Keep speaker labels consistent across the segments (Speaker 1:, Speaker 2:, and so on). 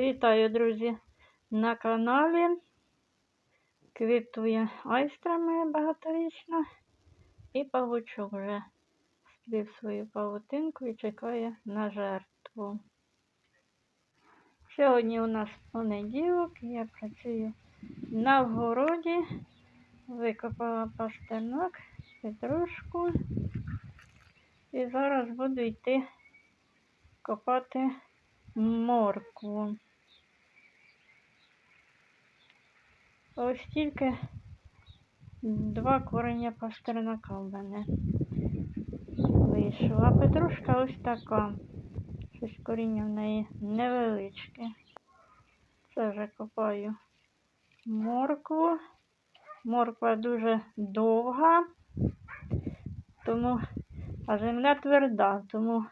Speaker 1: Вітаю, друзі, на каналі. Квітує айстра моя багаторічна. І павучок вже сплів свою павутинку і чекає на жертву. Сьогодні у нас понеділок, я працюю на вгороді, викопала пастернак, петрушку. І зараз буду йти копати моркву. Ось тільки два корення пастернака в мене вийшло. А петрушка ось така. Щось коріння в неї невеличке. Це вже копаю моркву. Морква дуже довга, тому, а земля тверда, тому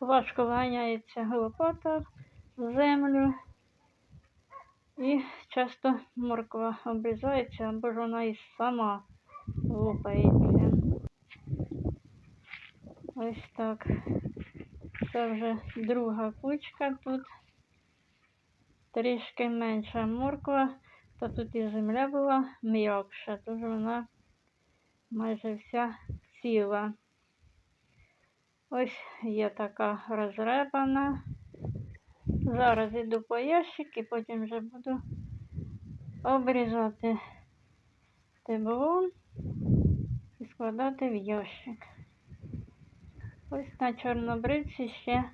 Speaker 1: важко вганяється лопата в землю. І часто морква обрізається, або ж вона і сама лопається. Ось так. Це вже друга кучка тут. Трішки менша морква, та тут і земля була м'якша, тож вона майже вся ціла. Ось є така розрепана. Зараз йду по ящик і потім вже буду обрізати стебло і складати в ящик. Ось на чорнобривці ще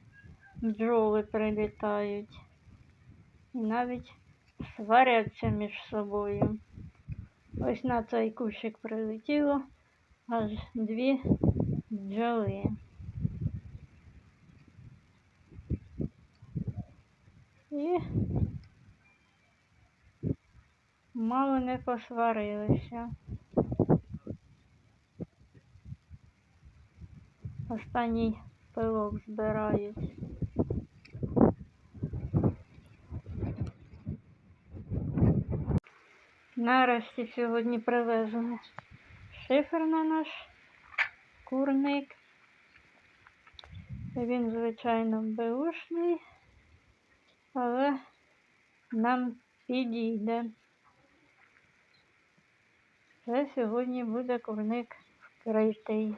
Speaker 1: бджоли прилітають. І навіть сваряться між собою. Ось на цей кущик прилетіло аж дві бджоли. І мало не посварилися. Останній пилок збирають. Нарешті сьогодні привезли шифер на наш курник. Він, звичайно, беушний але нам підійде. Це сьогодні буде курник вкритий.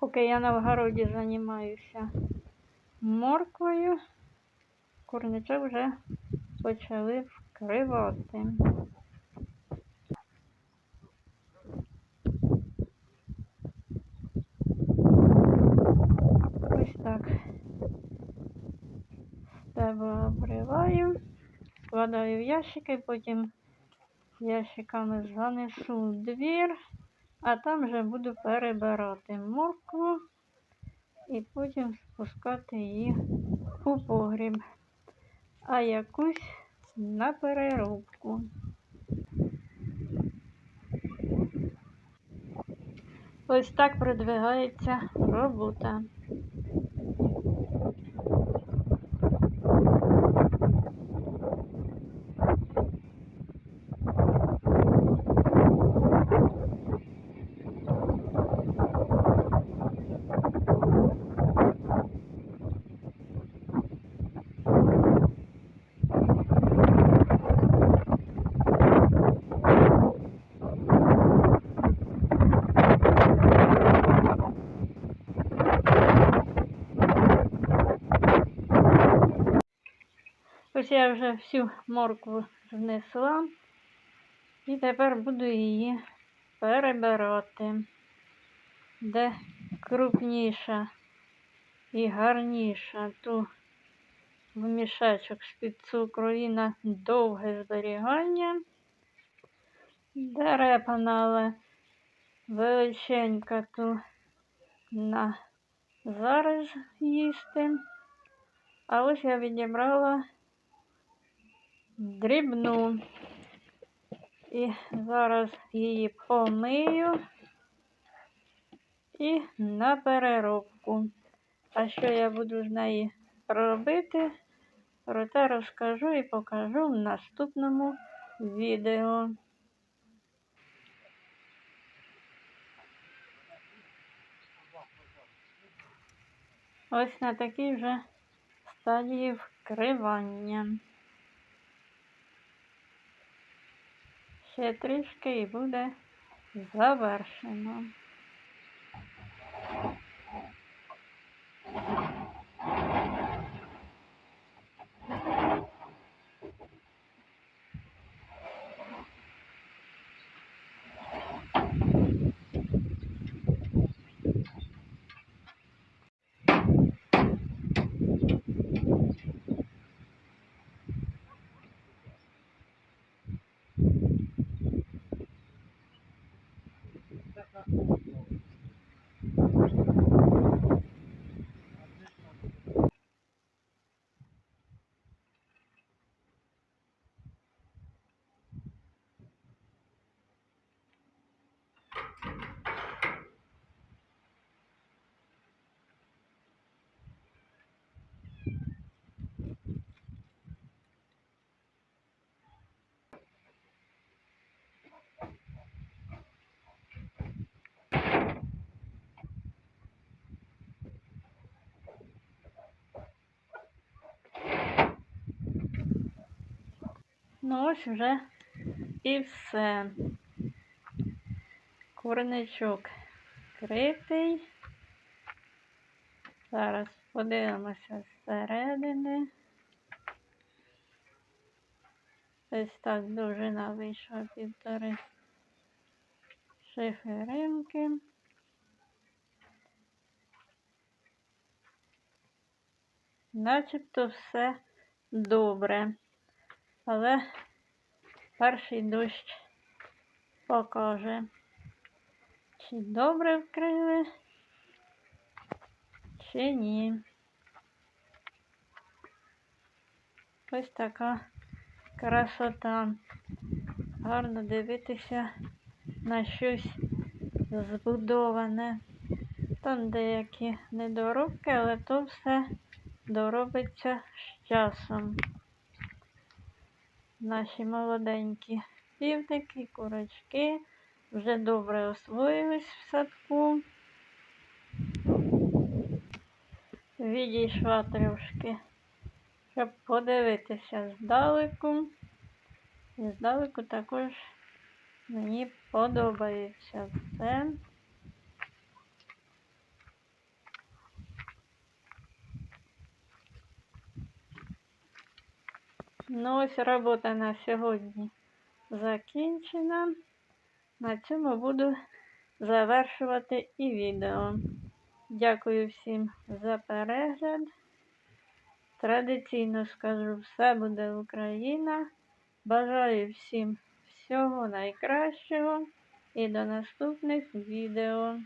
Speaker 1: Поки я на вгороді займаюся морквою курничок вже почали вкривати. Ось так стебла обриваю, складаю в ящики, потім ящиками занесу в двір, а там вже буду перебирати моркву і потім спускати її у погріб а якусь на переробку. Ось так продвигається робота. Ось я вже всю моркву знесла. І тепер буду її перебирати, де крупніша і гарніша, ту в мішечок з-під цукру і на довге зберігання, де репана, але величенька ту на зараз їсти. А ось я відібрала дрібну. І зараз її помию і на переробку. А що я буду з неї робити, Про те розкажу і покажу в наступному відео. Ось на такій вже стадії вкривання. Ще трішки і буде завершено. Ну ось вже і все. Курничок критий. Зараз подивимося зсередини. Ось так довжина вийшла півтори шиферинки. Начебто все добре. Але перший дощ покаже, чи добре вкрили, чи ні. Ось така красота. Гарно дивитися на щось збудоване. Там деякі недоробки, але то все доробиться з часом наші молоденькі півники, курочки вже добре освоїлись в садку. Відійшла трошки, щоб подивитися здалеку. І здалеку також мені подобається все. Ну ось робота на сьогодні закінчена. На цьому буду завершувати і відео. Дякую всім за перегляд. Традиційно скажу, все буде Україна. Бажаю всім всього найкращого і до наступних відео.